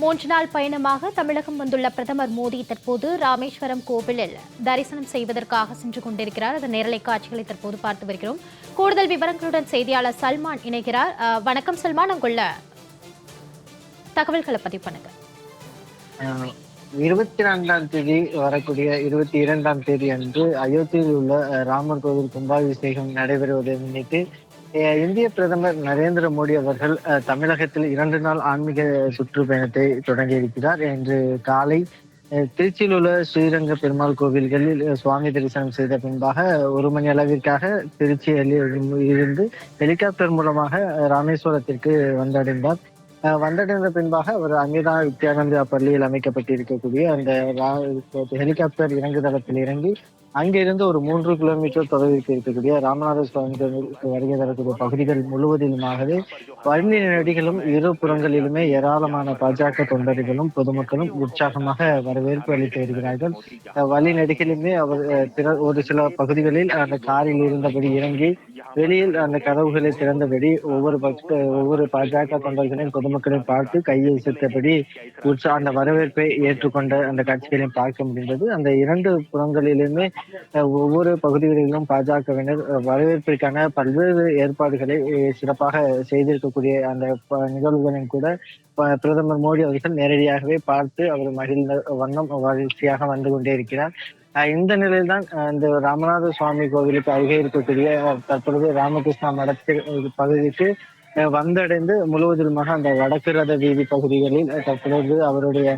மூன்று நாள் பயணமாக தமிழகம் வந்துள்ள பிரதமர் மோடி தற்போது ராமேஸ்வரம் கோவிலில் தரிசனம் செய்வதற்காக சென்று கொண்டிருக்கிறார். அதன் நேரலை காட்சிகளை தற்போது பார்த்து வருகிறோம். கூடுதல் விவரங்களுடன் செய்தியாளர் சல்மான் இணைகிறார். வணக்கம் சல்மான். அங்குள்ள தகவல்களை பதிவு பண்ணுங்க. ஆஹ் இருபத்தி நான்காம் தேதி வரக்கூடிய இருபத்தி இரண்டாம் தேதி அன்று அயோத்தியில் உள்ள ராமர் கோவில் கும்பாபிஷேகம் நடைபெறுவதை முன்னிட்டு இந்திய பிரதமர் நரேந்திர மோடி அவர்கள் அஹ், தமிழகத்தில் இரண்டு நாள் ஆன்மீக சுற்றுப்பயணத்தை தொடங்கி இருக்கிறார். இன்று காலை திருச்சியில் உள்ள ஸ்ரீரங்க பெருமாள் கோவில்களில் சுவாமி தரிசனம் செய்த பின்பாக ஒரு மணி அளவிற்காக திருச்சியில் இருந்து ஹெலிகாப்டர் மூலமாக ராமேஸ்வரத்திற்கு வந்தடைந்தார். அஹ் வந்தடைந்த பின்பாக அவர் அங்கேதான் வித்யானந்தா பள்ளியில் அமைக்கப்பட்டிருக்கக்கூடிய அந்த ஹெலிகாப்டர் இறங்குதளத்தில் இறங்கி அங்கிருந்து ஒரு மூன்று கிலோமீட்டர் தொலைவிற்கு இருக்கக்கூடிய ராமநாத சுவாமி கோவிலுக்கு வருகை தரக்கூடிய பகுதிகள் முழுவதிலுமாகவே வறுமை நடிகளும் இரு புறங்களிலுமே ஏராளமான பாஜக தொண்டர்களும் பொதுமக்களும் உற்சாகமாக வரவேற்பு அளித்து வருகிறார்கள். வழி நடிகளுமே அவர் பிற- ஒரு சில பகுதிகளில் அந்த காரில் இருந்தபடி இறங்கி வெளியில் அந்த கதவுகளை திறந்தபடி ஒவ்வொரு பக்த ஒவ்வொரு பாஜக தொண்டர்களையும் பொதுமக்களையும் பார்த்து கையை சேர்த்தபடி உற்சா அந்த வரவேற்பை ஏற்றுக்கொண்ட அந்த காட்சிகளையும் பார்க்க முடிந்தது. அந்த இரண்டு புறங்களிலுமே ஒவ்வொரு பகுதிகளிலும் பாஜகவினர் வரவேற்பிற்கான பல்வேறு ஏற்பாடுகளை சிறப்பாக செய்திருக்கக்கூடிய அந்த நிகழ்வுகளையும் கூட பிரதமர் மோடி அவர்கள் நேரடியாகவே பார்த்து அவர் மகிழ்ந்த வண்ணம் வளர்ச்சியாக வந்து கொண்டே இருக்கிறார். இந்த நிலையில்தான் இந்த ராமநாத சுவாமி கோவிலுக்கு அருகே இருக்கக்கூடிய தற்பொழுது ராமகிருஷ்ணா மடத்தில் பகுதிக்கு அஹ், வந்தடைந்து முழுவதுமாக அந்த வடக்கு ரத வீதி பகுதிகளில் தற்பொழுது அவருடைய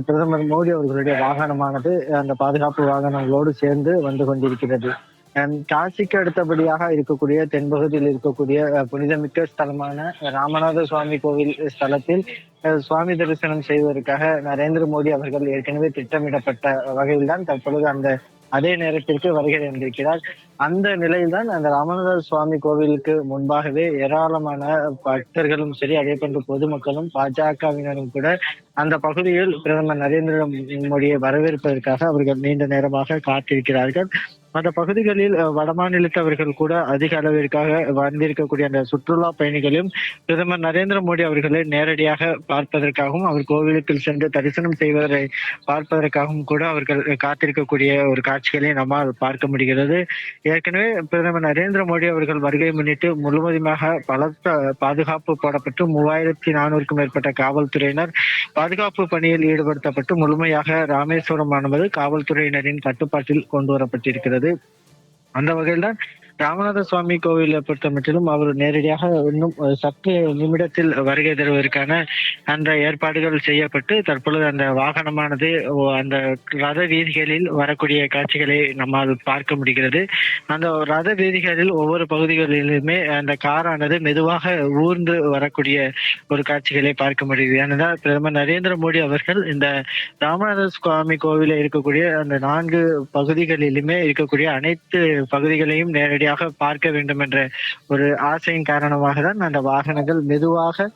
பிரதமர் மோடி அவர்களுடைய வாகனமானது அந்த பாதுகாப்பு வாகனங்களோடு சேர்ந்து வந்து கொண்டிருக்கிறது. அஹ், காசிக்கு அடுத்தபடியாக இருக்கக்கூடிய தென்பகுதியில் இருக்கக்கூடிய புனிதமிக்க ஸ்தலமான ராமநாத சுவாமி கோவில் ஸ்தலத்தில் அஹ், சுவாமி தரிசனம் செய்வதற்காக நரேந்திர மோடி அவர்கள் ஏற்கனவே திட்டமிடப்பட்ட வகையில்தான் தற்பொழுது அந்த அதே நேரத்திற்கு வருகை தந்திருக்கிறார். அந்த நிலையில்தான் அந்த ராமநாத சுவாமி கோவிலுக்கு முன்பாகவே ஏராளமான பக்தர்களும் சரி அதே போன்று பொதுமக்களும் பாஜகவினரும் கூட அந்த பகுதியில் பிரதமர் நரேந்திர மோடியை வரவேற்பதற்காக அவர்கள் நீண்ட நேரமாக காத்திருக்கிறார்கள். அந்த பகுதிகளில் வடமாநிலத்தவர்கள் கூட அதிக அளவிற்காக வந்திருக்கக்கூடிய அந்த சுற்றுலா பயணிகளையும் பிரதமர் நரேந்திர மோடி அவர்களை நேரடியாக பார்ப்பதற்காகவும் அவர் கோவிலுக்கு சென்று தரிசனம் செய்வதை பார்ப்பதற்காகவும் கூட அவர்கள் காத்திருக்கக்கூடிய ஒரு காட்சிகளை நம்மால் பார்க்க முடிகிறது. ஏற்கனவே பிரதமர் நரேந்திர மோடி அவர்கள் வருகை முன்னிட்டு முழுவதுமாக பலத்த பாதுகாப்பு போடப்பட்டு மூவாயிரத்தி நானூறுக்கும் மேற்பட்ட காவல்துறையினர் பாதுகாப்பு பணியில் ஈடுபடுத்தப்பட்டு முழுமையாக ராமேஸ்வரம் ஆனது காவல்துறையினரின் கட்டுப்பாட்டில் கொண்டு வரப்பட்டிருக்கிறது. அந்த வகையில்தான் ராமநாத சுவாமி கோவிலை பொறுத்த மட்டிலும் அவர் நேரடியாக இன்னும் சற்று நிமிடத்தில் வருகை தருவதற்கான அந்த ஏற்பாடுகள் செய்யப்பட்டு தற்பொழுது அந்த வாகனமானது ஓ, அந்த ரத வீதிகளில் வரக்கூடிய காட்சிகளை நம்மால் பார்க்க முடிகிறது. அந்த ரத வீதிகளில் ஒவ்வொரு பகுதிகளிலுமே அந்த காரானது மெதுவாக ஊர்ந்து வரக்கூடிய ஒரு காட்சிகளை பார்க்க முடியுது. ஏனென்றால் பிரதமர் நரேந்திர மோடி அவர்கள் இந்த ராமநாத சுவாமி கோவிலில் இருக்கக்கூடிய அந்த நான்கு பகுதிகளிலுமே இருக்கக்கூடிய அனைத்து பகுதிகளையும் நேரடியாக பார்க்க வேண்டும் என்ற ஒரு ஆசையின் காரணமாக தான் அந்த வாகனங்கள் மெதுவாக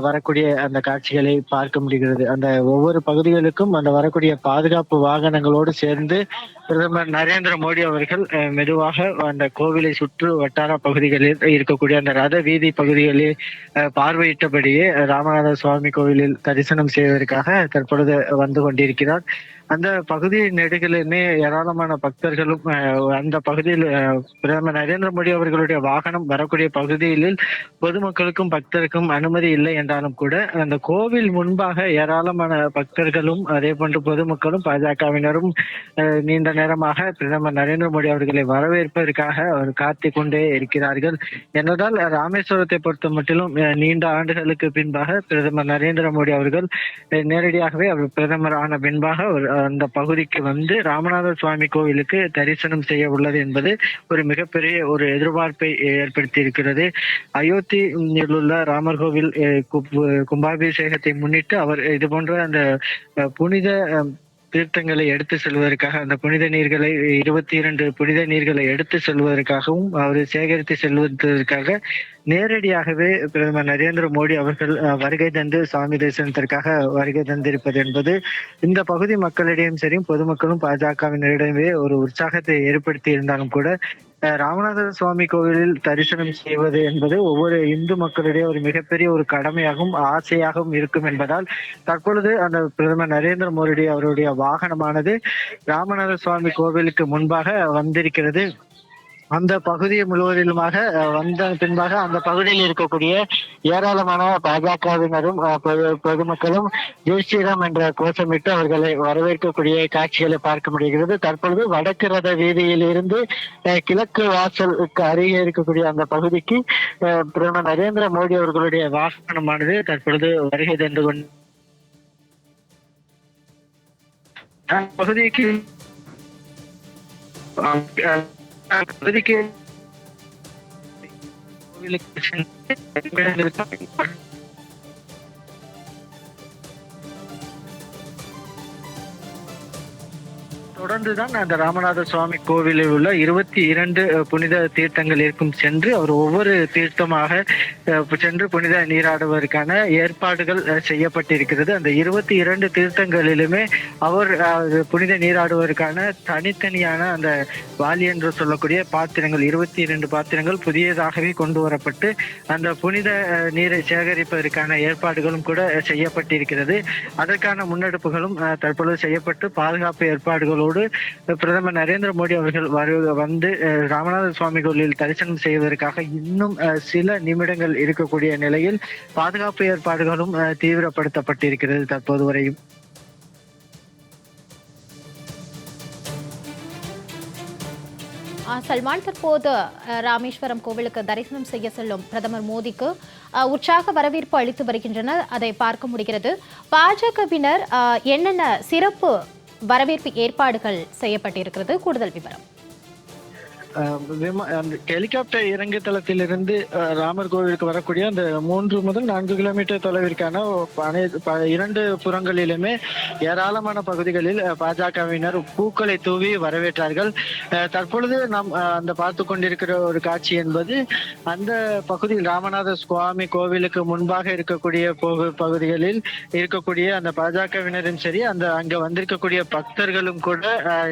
வரக்கூடிய அந்த காட்சிகளை பார்க்க முடிகிறது. அந்த ஒவ்வொரு பகுதிகளுக்கும் அந்த வரக்கூடிய பாதுகாப்பு வாகனங்களோடு சேர்ந்து பிரதமர் நரேந்திர மோடி அவர்கள் அஹ், மெதுவாக அந்த கோவிலை சுற்று வட்டார பகுதிகளில் இருக்கக்கூடிய அந்த ரத வீதி பகுதிகளில் அஹ், பார்வையிட்டபடியே ராமநாத சுவாமி கோவிலில் தரிசனம் செய்வதற்காக தற்பொழுது வந்து கொண்டிருக்கிறார். அந்த பகுதி நெடுகிலுமே ஏராளமான பக்தர்களும் அந்த பகுதியில் பிரதமர் நரேந்திர மோடி அவர்களுடைய வாகனம் வரக்கூடிய பகுதியில் பொதுமக்களுக்கும் பக்தருக்கும் அனுமதி இல்லை என்றாலும் கூட அந்த கோவில் முன்பாக ஏராளமான பக்தர்களும் அதே போன்று பொதுமக்களும் பாஜகவினரும் நீண்ட நேரமாக பிரதமர் நரேந்திர மோடி அவர்களை வரவேற்பதற்காக அவர் காத்து கொண்டே இருக்கிறார்கள். என்னதால் ராமேஸ்வரத்தை பொறுத்த மட்டிலும் நீண்ட ஆண்டுகளுக்கு பின்பாக பிரதமர் நரேந்திர மோடி அவர்கள் நேரடியாகவே அவர் பிரதமர் ஆன பின்பாக ஒரு அந்த பகுதிக்கு வந்து ராமநாத சுவாமி கோவிலுக்கு தரிசனம் செய்ய உள்ளது என்பது ஒரு மிகப்பெரிய ஒரு எதிர்பார்ப்பை ஏற்படுத்தி இருக்கிறது அயோத்தியில் உள்ள ராமர் கோவில் கும்பாபிஷேகத்தை முன்னிட்டு அவர் இது போன்ற அந்த புனித தீர்த்தங்களை எடுத்து செல்வதற்காக அந்த புனித நீர்களை இருபத்தி இரண்டு புனித நீர்களை எடுத்து செல்வதற்காகவும் அவர் சேகரித்து செல்வதற்காக நேரடியாகவே பிரதமர் நரேந்திர மோடி அவர்கள் அஹ், வருகை தந்து சாமி தரிசனத்திற்காக வருகை தந்திருப்பது என்பது இந்த பகுதி மக்களிடையும் சரி பொதுமக்களும் பாஜகவினரிடமே ஒரு உற்சாகத்தை ஏற்படுத்தி இருந்தாலும் கூட அஹ், ராமநாத சுவாமி கோவிலில் தரிசனம் செய்வது என்பது ஒவ்வொரு இந்து மக்களுடைய ஒரு மிகப்பெரிய ஒரு கடமையாகவும் ஆசையாகவும் இருக்கும் என்பதால் தற்பொழுது அந்த பிரதமர் நரேந்திர மோடி அவருடைய வாகனமானது ராமநாத சுவாமி கோவிலுக்கு முன்பாக வந்திருக்கிறது. அந்த பகுதி முழுவதிலுமாக வந்த பின்பாக அந்த பகுதியில் இருக்கக்கூடிய ஏராளமான பாஜகவினரும் பொது- பொதுமக்களும் ஜெய் ஸ்ரீராம் என்ற கோஷமிட்டு அவர்களை வரவேற்கக்கூடிய காட்சிகளை பார்க்க முடிகிறது. தற்பொழுது வடக்கு ரத வீதியில் இருந்து கிழக்கு வாசலுக்கு அருகே இருக்கக்கூடிய அந்த பகுதிக்கு பிரதமர் நரேந்திர மோடி அவர்களுடைய வாகனமானது தற்பொழுது வருகை தந்து கொண்டு பகுதிக்கு அஹ், அஹ், அந்த பகுதிக்கு கோவிலுக்கு தொடர்ந்து தான் அந்த ராமநாத சுவாமி கோவிலில் உள்ள இருபத்தி இரண்டு புனித தீர்த்தங்கள் இருக்கும் சென்று அவர் ஒவ்வொரு தீர்த்தமாக சென்று புனித நீராடுவதற்கான ஏற்பாடுகள் செய்யப்பட்டிருக்கிறது. அந்த இருபத்தி இரண்டு தீர்த்தங்களிலுமே அவர் புனித நீராடுவதற்கான தனித்தனியான அந்த வாலி என்று சொல்லக்கூடிய பாத்திரங்கள் இருபத்தி இரண்டு பாத்திரங்கள் புதியதாகவே கொண்டு வரப்பட்டு அந்த புனித நீரை சேகரிப்பதற்கான ஏற்பாடுகளும் கூட செய்யப்பட்டிருக்கிறது. அதற்கான முன்னெடுப்புகளும் தற்பொழுது செய்யப்பட்டு பாதுகாப்பு ஏற்பாடுகளோடு அஹ், பிரதமர் நரேந்திர மோடி அவர்கள் வரு வந்து ராமநாத சுவாமி கோயிலில் தரிசனம் செய்வதற்காக இன்னும் சில நிமிடங்கள் இருக்கக்கூடிய நிலையில் பாதுகாப்பு ஏற்பாடுகளும் தீவிரப்படுத்தப்பட்டிருக்கிறது தற்போது வரையும். சல்மான் தற்போது ராமேஸ்வரம் கோவிலுக்கு தரிசனம் செய்ய செல்லும் பிரதமர் மோடிக்கு உற்சாக வரவேற்பு அளித்து வருகின்றனர். அதை பார்க்க முடிகிறது. பாஜகவினர் என்னென்ன சிறப்பு வரவேற்பு ஏற்பாடுகள் செய்யப்பட்டிருக்கிறது. கூடுதல் விவரம். ஹெலிகாப்டர் இறங்கு தளத்திலிருந்து அஹ், ராமர் கோவிலுக்கு வரக்கூடிய அந்த மூன்று முதல் நான்கு கிலோமீட்டர் தொலைவிற்கான இரண்டு புறங்களிலுமே ஏராளமான பகுதிகளில் பாஜகவினர் பூக்களை தூவி வரவேற்றார்கள். தற்பொழுது நாம் அஹ், அந்த பார்த்து கொண்டிருக்கிற ஒரு காட்சி என்பது அந்த பகுதியில் ராமநாத சுவாமி கோவிலுக்கு முன்பாக இருக்கக்கூடிய பகுதிகளில் இருக்கக்கூடிய அந்த பாஜகவினரும் சரி அந்த அங்க வந்திருக்கக்கூடிய பக்தர்களும் கூட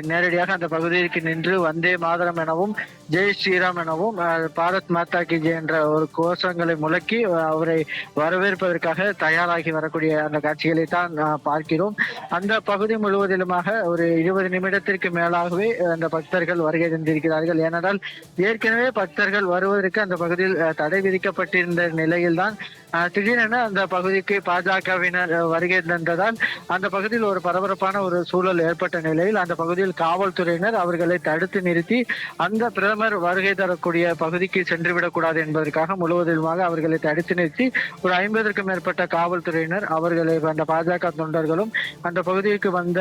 நேரடியாக அந்த பகுதிக்கு நின்று வந்தே மாதரம் எனவும் எனவும் ஜெய் ஸ்ரீராம் எனவும் பாரத் மாதா கி ஜெய் என்ற ஒரு கோஷங்களை முழக்கி அவரை வரவேற்பதற்காக தயாராகி வரக்கூடிய அந்த காட்சிகளை தான் பார்க்கிறோம். அந்த பகுதி முழுவதிலுமாக ஒரு இருபது நிமிடத்திற்கு மேலாகவே அந்த பக்தர்கள் வருகை தந்திருக்கிறார்கள். ஏனென்றால் ஏற்கனவே பக்தர்கள் வருவதற்கு அந்த பகுதியில் தடை விதிக்கப்பட்டிருந்த நிலையில்தான் அஹ், திடீரென அந்த பகுதிக்கு பாஜகவினர் வருகை தந்ததால் அந்த பகுதியில் ஒரு பரபரப்பான ஒரு சூழல் ஏற்பட்ட நிலையில் அந்த பகுதியில் காவல்துறையினர் அவர்களை தடுத்து நிறுத்தி அந்த பிரதமர் வருகை தரக்கூடிய பகுதிக்கு சென்று விடக்கூடாது என்பதற்காக முழுவதுமாக அவர்களை தடுத்து நிறுத்தி ஒரு ஐம்பதற்கும் மேற்பட்ட காவல்துறையினர் அவர்களை அந்த பாஜக தொண்டர்களும் அந்த பகுதிக்கு வந்த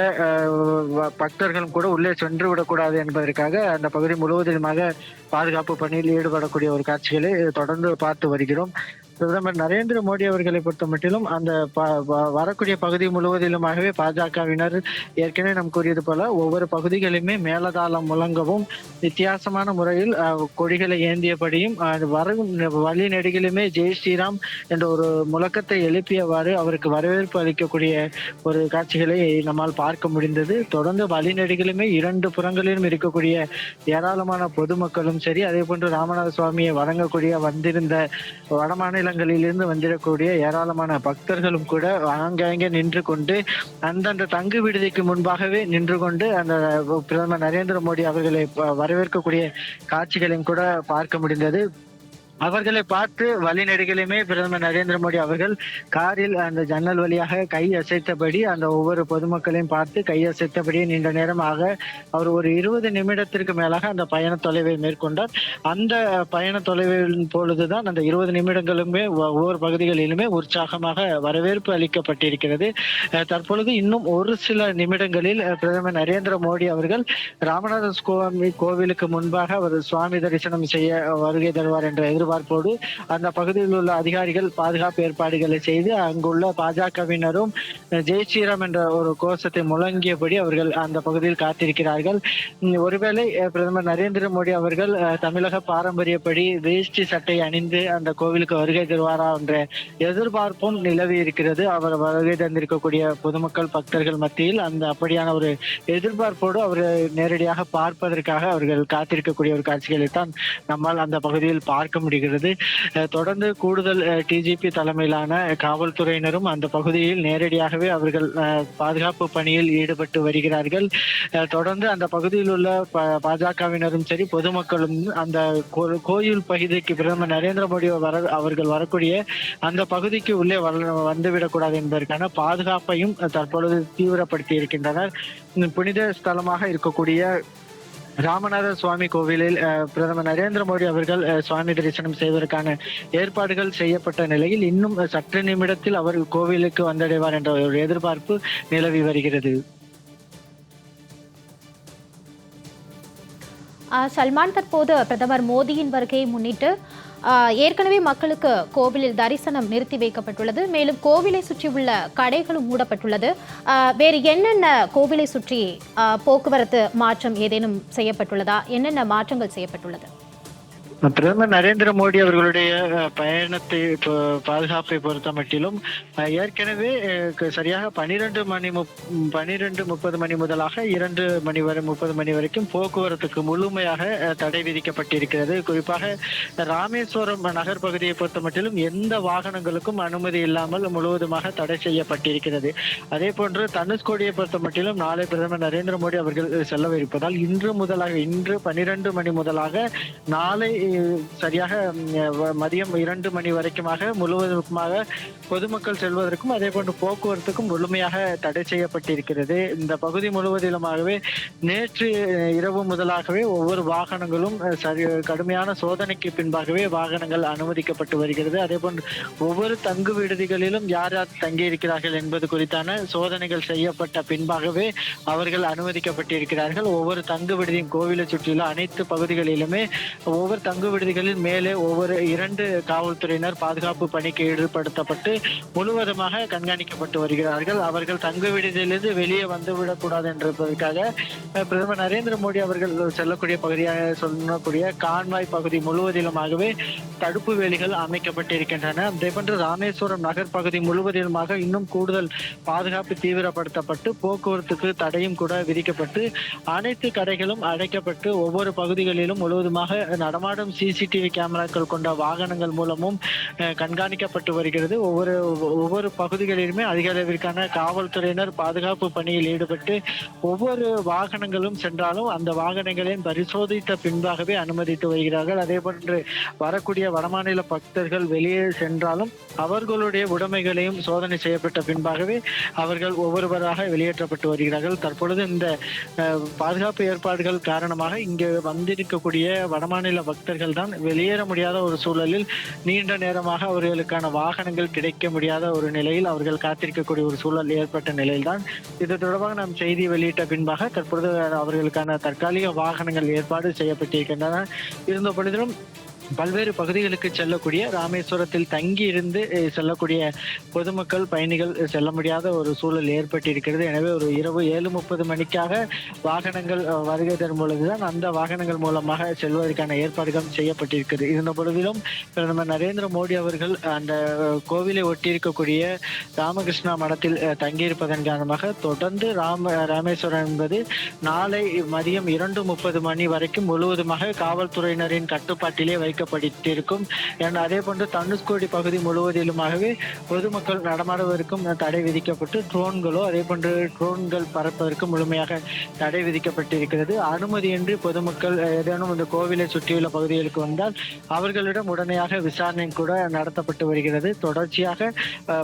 பக்தர்களும் கூட உள்ளே சென்று விடக்கூடாது என்பதற்காக அந்த பகுதி முழுவதுமாக பாதுகாப்பு பணியில் ஈடுபடக்கூடிய ஒரு காட்சிகளை தொடர்ந்து பார்த்து வருகிறோம். பிரதமர் நரேந்திர மோடி அவர்களை பொறுத்த மட்டிலும் அந்த ப- வரக்கூடிய பகுதி முழுவதிலுமாகவே பாஜகவினர் ஏற்கனவே நாம் கூறியது போல ஒவ்வொரு பகுதிகளிலுமே மேலதாளம் முழங்கவும் வித்தியாசமான முறையில் கொடிகளை ஏந்தியபடியும் வரும் வழி நெடுகிலுமே ஜெய் ஸ்ரீராம் என்ற ஒரு முழக்கத்தை எழுப்பியவாறு அவருக்கு வரவேற்பு அளிக்கக்கூடிய ஒரு காட்சிகளை நம்மால் பார்க்க முடிந்தது. தொடர்ந்து வழிநெடுகிலுமே இரண்டு புறங்களிலும் இருக்கக்கூடிய ஏராளமான பொதுமக்களும் சரி அதே போன்று ராமநாத சுவாமியை வணங்கக்கூடிய வந்திருந்த வடமாநில மாநிலங்களிலிருந்து வந்திடக்கூடிய ஏராளமான பக்தர்களும் கூட ஆங்காங்கே நின்று கொண்டு அந்தந்த தங்கு விடுதிக்கு முன்பாகவே நின்று கொண்டு அந்த பிரதமர் நரேந்திர மோடி அவர்களை வரவேற்கக்கூடிய காட்சிகளையும் கூட பார்க்க முடிந்தது. அவர்களை பார்த்து வழிநெடுகிலுமே பிரதமர் நரேந்திர மோடி அவர்கள் காரில் அந்த ஜன்னல் வழியாக கை அசைத்தபடி அந்த ஒவ்வொரு பொதுமக்களையும் பார்த்து கை அசைத்தபடி நீண்ட நேரமாக அவர் ஒரு இருபது நிமிடத்திற்கு மேலாக அந்த பயண தொலைவை மேற்கொண்டார். அந்த பயண தொலைவின் பொழுதுதான் அந்த இருபது நிமிடங்களுமே ஒ- ஒவ்வொரு பகுதிகளிலுமே உற்சாகமாக வரவேற்பு அளிக்கப்பட்டிருக்கிறது. தற்பொழுது இன்னும் ஒரு சில நிமிடங்களில் பிரதமர் நரேந்திர மோடி அவர்கள் ராமநாத சுவாமி கோவிலுக்கு முன்பாக அவர் சுவாமி தரிசனம் செய்ய வருகை தருவார் என்ற எதிர்பார்ப்பு எதிர்பார்ப்போடு அந்த பகுதியில் உள்ள அதிகாரிகள் பாதுகாப்பு ஏற்பாடுகளை செய்து அங்குள்ள பாஜகவினரும் ஜெய் ஸ்ரீராம் என்ற ஒரு கோஷத்தை முழங்கியபடி அவர்கள் அந்த பகுதியில் காத்திருக்கிறார்கள். ஒருவேளை பிரதமர் நரேந்திர மோடி அவர்கள் தமிழக பாரம்பரியப்படி வேஷ்டி சட்டை அணிந்து அந்த கோவிலுக்கு வருகை தருவாரா என்ற எதிர்பார்ப்பும் நிலவி இருக்கிறது. அவர் வருகை தந்திருக்கக்கூடிய பொதுமக்கள் பக்தர்கள் மத்தியில் அந்த அப்படியான ஒரு எதிர்பார்ப்போடு அவர் நேரடியாக பார்ப்பதற்காக அவர்கள் காத்திருக்கக்கூடிய ஒரு காட்சிகளை தான் நம்மால் அந்த பகுதியில் பார்க்க முடியும் வருகிறது. தொடர்ந்து கூடுதல் டிஜிபி தலைமையிலான காவல்துறையினரும் அந்த பகுதியில் நேரடியாகவே அவர்கள் பாதுகாப்பு பணியில் ஈடுபட்டு வருகிறார்கள். தொடர்ந்து அந்த பகுதியில் உள்ள பாஜகவினரும் சரி பொதுமக்களும் அந்த கோயில் பகுதிக்கு பிரதமர் நரேந்திர மோடி வர அவர்கள் வரக்கூடிய அந்த பகுதிக்கு உள்ளே வந்துவிடக்கூடாது என்பதற்கான பாதுகாப்பையும் தற்பொழுது தீவிரப்படுத்தி இருக்கின்றனர் புனித ஸ்தலமாக இருக்கக்கூடிய ராமநாத சுவாமி கோவிலில் அஹ், பிரதமர் நரேந்திர மோடி அவர்கள் அஹ், சுவாமி தரிசனம் செய்வதற்கான ஏற்பாடுகள் செய்யப்பட்ட நிலையில் இன்னும் சற்று நிமிடத்தில் அவர் கோவிலுக்கு வந்தடைவார் என்ற ஒரு எதிர்பார்ப்பு நிலவி வருகிறது. ஆஹ் சல்மான் தற்போது பிரதமர் மோடியின் வருகையை முன்னிட்டு ஏற்கனவே மக்களுக்கு கோவிலில் தரிசனம் நிறுத்தி வைக்கப்பட்டுள்ளது. மேலும் கோவிலை சுற்றியுள்ள கடைகளும் மூடப்பட்டுள்ளது. வேறு என்னென்ன கோவிலை சுற்றி போக்குவரத்து மாற்றம் ஏதேனும் செய்யப்பட்டுள்ளதா? என்னென்ன மாற்றங்கள் செய்யப்பட்டுள்ளது? பிரதமர் நரேந்திர மோடி அவர்களுடைய பயணத்தை இப்போ பாதுகாப்பை பொறுத்த மட்டிலும் ஏற்கனவே சரியாக பனிரெண்டு மணி முப் பனிரெண்டு முப்பது மணி முதலாக இரண்டு மணி வரை முப்பது மணி வரைக்கும் போக்குவரத்துக்கு முழுமையாக தடை விதிக்கப்பட்டிருக்கிறது. குறிப்பாக ராமேஸ்வரம் நகர் பகுதியை பொறுத்த மட்டிலும் எந்த வாகனங்களுக்கும் அனுமதி இல்லாமல் முழுவதுமாக தடை செய்யப்பட்டிருக்கிறது. அதே போன்று தனுஷ்கோடியை பொறுத்த மட்டிலும் நாளை பிரதமர் நரேந்திர மோடி அவர்கள் செல்லவிருப்பதால் இன்று முதலாக இன்று பனிரெண்டு மணி முதலாக நாளை சரியாக மதியம் இரண்டு மணி வரைக்குமாக முழுவதுமாக பொதுமக்கள் செல்வதற்கும் அதே போன்று போக்குவரத்துக்கும் முழுமையாக தடை செய்யப்பட்டிருக்கிறது. இந்த பகுதி முழுவதிலுமாகவே நேற்று இரவு முதலாகவே ஒவ்வொரு வாகனங்களும் சரி கடுமையான சோதனைக்கு பின்பாகவே வாகனங்கள் அனுமதிக்கப்பட்டு வருகிறது. அதே போன்று ஒவ்வொரு தங்கு விடுதிகளிலும் யார் யார் தங்கியிருக்கிறார்கள் என்பது குறித்தான சோதனைகள் செய்யப்பட்ட பின்பாகவே அவர்கள் அனுமதிக்கப்பட்டிருக்கிறார்கள். ஒவ்வொரு தங்கு விடுதியும் கோவிலை சுற்றியுள்ள அனைத்து பகுதிகளிலுமே ஒவ்வொரு தங்கு விடுதிகளில் மேலே ஒவ்வொரு இரண்டு காவல்துறையினர் பாதுகாப்பு பணிக்கு ஈடுபடுத்தப்பட்டு முழுவதுமாக கண்காணிக்கப்பட்டு வருகிறார்கள். அவர்கள் தங்கு விடுதியிலிருந்து வெளியே வந்துவிடக்கூடாது என்பதற்காக பிரதமர் நரேந்திர மோடி அவர்கள் செல்லக்கூடிய பகுதியாக சொல்லக்கூடிய கான்வாய் பகுதி முழுவதிலுமாகவே தடுப்பு வேலிகள் அமைக்கப்பட்டிருக்கின்றன. அதே போன்று ராமேஸ்வரம் நகர் பகுதி முழுவதிலுமாக இன்னும் கூடுதல் பாதுகாப்பு தீவிரப்படுத்தப்பட்டு போக்குவரத்துக்கு தடையும் கூட விதிக்கப்பட்டு அனைத்து கடைகளும் அடைக்கப்பட்டு ஒவ்வொரு பகுதிகளிலும் முழுவதுமாக நடமாடும் சிசிடிவி கேமராக்கள் கொண்ட வாகனங்கள் மூலமும் கண்காணிக்கப்பட்டு வருகிறது. ஒவ்வொரு ஒவ்வொரு பகுதிகளிலுமே அதிக அளவிற்கான காவல்துறையினர் பாதுகாப்பு பணியில் ஈடுபட்டு ஒவ்வொரு வாகனங்களும் சென்றாலும் அந்த வாகனங்களையும் பரிசோதித்த பின்பாகவே அனுமதித்து வருகிறார்கள். அதே போன்று வரக்கூடிய வடமாநில பக்தர்கள் வெளியே சென்றாலும் அவர்களுடைய உடைமைகளையும் சோதனை செய்யப்பட்ட பின்பாகவே அவர்கள் ஒவ்வொருவராக வெளியேற்றப்பட்டு வருகிறார்கள். தற்பொழுது இந்த பாதுகாப்பு ஏற்பாடுகள் காரணமாக இங்கு வந்திருக்கக்கூடிய வடமாநில பக்தர்கள் தான் வெளியேற முடியாத ஒரு சூழலில் நீண்ட நேரமாக அவர்களுக்கான வாகனங்கள் கிடைக்க முடியாத ஒரு நிலையில் அவர்கள் காத்திருக்கக்கூடிய ஒரு சூழல் ஏற்பட்ட நிலையில்தான் இது தொடர்பாக நாம் செய்தி வெளியிட்ட பின்பாக தற்பொழுது அவர்களுக்கான தற்காலிக வாகனங்கள் ஏற்பாடு செய்யப்பட்டிருக்கின்றன. இருந்த பொழுதிலும் பல்வேறு பகுதிகளுக்கு செல்லக்கூடிய ராமேஸ்வரத்தில் தங்கி இருந்து செல்லக்கூடிய பொதுமக்கள் பயணிகள் செல்ல முடியாத ஒரு சூழல் ஏற்பட்டிருக்கிறது. எனவே ஒரு இரவு ஏழு முப்பது மணிக்காக வாகனங்கள் வருகை தரும் பொழுதுதான் அந்த வாகனங்கள் மூலமாக செல்வதற்கான ஏற்பாடுகள் செய்யப்பட்டிருக்கிறது. இருந்த பொழுதிலும் பிரதமர் நரேந்திர மோடி அவர்கள் அந்த கோவிலை ஒட்டியிருக்கக்கூடிய ராமகிருஷ்ணா மடத்தில் தங்கியிருப்பதன் காரணமாக தொடர்ந்து ராம ராமேஸ்வரம் என்பது நாளை மதியம் இரண்டு முப்பது மணி வரைக்கும் முழுவதுமாக காவல்துறையினரின் கட்டுப்பாட்டிலே வைக்க ஏன்னா அதே போன்று தனுஷ்கோடி பகுதி முழுவதிலுமாகவே பொதுமக்கள் நடமாடுவதற்கும் தடை விதிக்கப்பட்டு ட்ரோன்களோ அதே போன்று ட்ரோன்கள் பறப்பதற்கு முழுமையாக தடை விதிக்கப்பட்டிருக்கிறது. அனுமதியின்றி பொதுமக்கள் ஏதேனும் இந்த கோவிலை சுற்றியுள்ள பகுதிகளுக்கு வந்தால் அவர்களிடம் உடனடியாக விசாரணை கூட நடத்தப்பட்டு வருகிறது. தொடர்ச்சியாக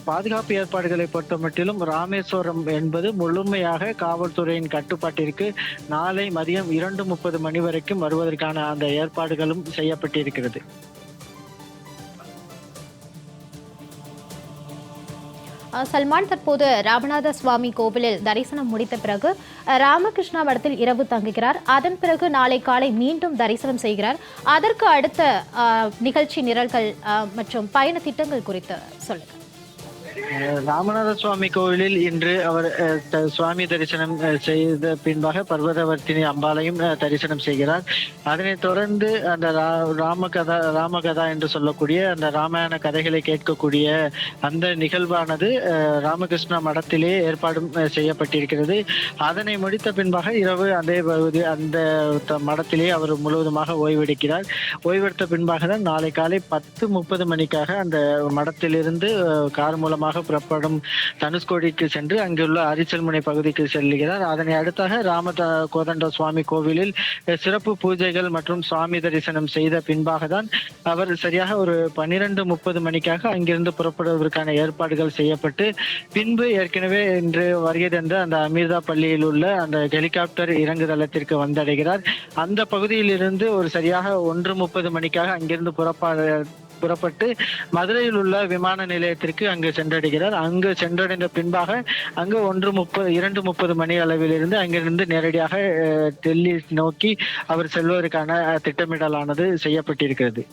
பாதுகாப்பு ஏற்பாடுகளை பொறுத்த மட்டிலும் ராமேஸ்வரம் என்பது முழுமையாக காவல்துறையின் கட்டுப்பாட்டிற்கு நாளை மதியம் இரண்டு முப்பது மணி வரைக்கும் வருவதற்கான அந்த ஏற்பாடுகளும் செய்யப்பட்டிருக்கிறது. அஹ், சல்மான் தற்போது ராமநாத சுவாமி கோவிலில் தரிசனம் முடித்த பிறகு ராமகிருஷ்ணா மடத்தில் இரவு தங்குகிறார். அதன் பிறகு நாளை காலை மீண்டும் தரிசனம் செய்கிறார். அதற்கு அடுத்த நிகழ்ச்சி நிரல்கள் அஹ், மற்றும் பயண திட்டங்கள் குறித்து சொல்லுங்க ராமநாத சுவாமி கோவிலில் இன்று அவர் சுவாமி தரிசனம் செய்த பின்பாக பர்வதவர்த்தினி அம்பாளையும் தரிசனம் செய்கிறார். அதனைத் தொடர்ந்து அந்த ராமகதா ராமகதா என்று சொல்லக்கூடிய அந்த ராமாயண கதைகளை கேட்கக்கூடிய அந்த நிகழ்வானது ராமகிருஷ்ணா ராமகிருஷ்ண மடத்திலே ஏற்பாடும் செய்யப்பட்டிருக்கிறது. அதனை முடித்த பின்பாக இரவு அதே பகுதி அந்த மடத்திலே அவர் முழுவதுமாக ஓய்வெடுக்கிறார். ஓய்வெடுத்த பின்பாக தான் நாளை காலை பத்து முப்பது மணிக்காக அந்த மடத்திலிருந்து கார் மூலமாக புறப்படும் தனுஷ்கோடிக்கு சென்று அங்குள்ள அரிச்சல்முனை பகுதிக்கு செல்கிறார். அதனை அடுத்தாக ராம கோதண்ட சுவாமி கோவிலில் சிறப்பு பூஜைகள் மற்றும் சுவாமி தரிசனம் செய்த பின்பாக தான் அவர் சரியாக ஒரு பன்னிரண்டு முப்பது மணிக்காக அங்கிருந்து புறப்படுவதற்கான ஏற்பாடுகள் செய்யப்பட்டு பின்பு ஏற்கனவே இன்று வருகை தந்த அந்த அமிர்தா பள்ளியில் உள்ள அந்த ஹெலிகாப்டர் இறங்குதளத்திற்கு வந்தடைகிறார். அந்த பகுதியில் இருந்து ஒரு சரியாக ஒன்று முப்பது மணிக்காக அங்கிருந்து புறப்பட புறப்பட்டு மதுரையில் உள்ள விமான நிலையத்திற்கு அங்கு சென்றடைகிறார். அங்கு சென்றடைந்த பின்பாக அங்கு ஒன்று முப்பது இரண்டு முப்பது மணி அளவிலிருந்து அங்கிருந்து நேரடியாக அஹ், டெல்லி நோக்கி அவர் செல்வதற்கான அஹ், திட்டமிடலானது செய்யப்பட்டிருக்கிறது.